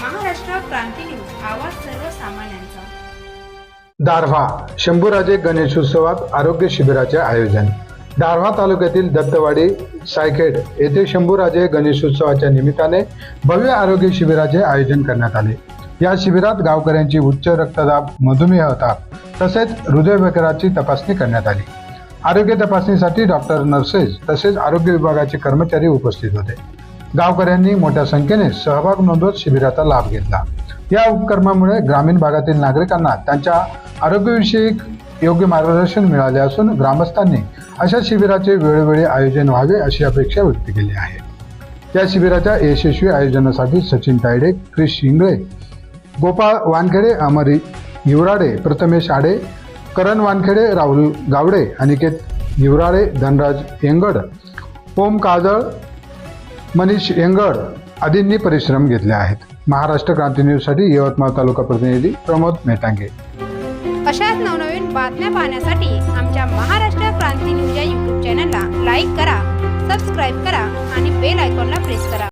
क्रांती news आवाज सर्वसामान्यांचा. दारव्हा शंभूराजे गणेशोत्सवात आरोग्य शिबिराचे आयोजन. दारव्हा तालुक्यातील दत्तवाडी सायखेड येथे शंभूराजे गणेशोत्सवाच्या निमित्ताने भव्य आरोग्य शिबिराचे आयोजन करण्यात आले. या शिबिरात गावकऱ्यांची उच्च रक्तदाब मधुमेह ताप तसेच हृदयविकाराची तपासणी करण्यात आली. आरोग्य तपासणीसाठी डॉक्टर नर्सेस तसेच आरोग्य विभागाचे कर्मचारी उपस्थित होते. गावकऱ्यांनी मोठ्या संख्येने सहभाग नोंदवत शिबिराचा लाभ घेतला. या उपक्रमामुळे ग्रामीण भागातील नागरिकांना त्यांच्या आरोग्यविषयक योग्य मार्गदर्शन मिळाले असून ग्रामस्थांनी अशा शिबिराचे वेळोवेळी आयोजन व्हावे अशी अपेक्षा व्यक्त केली आहे. या शिबिराच्या यशस्वी आयोजनासाठी सचिन तायडे क्रिश शिंगळे गोपाळ वानखेडे अमर हिवराडे प्रथमेश आडे करण वानखेडे राहुल गावडे अनिकेत हिवराडे धनराज येंगड ओम काजळ मनीष येंगड आदींनी परिश्रम घेतले आहेत. महाराष्ट्र क्रांती न्यूजसाठी यवतमाळ तालुका प्रतिनिधी प्रमोद मेटांगे. अशाच नवनवीन बातम्या पाहण्यासाठी आमच्या महाराष्ट्र क्रांती न्यूज या यूट्यूब चॅनलला लाईक करा सबस्क्राईब करा आणि बेल आयकॉनला प्रेस करा.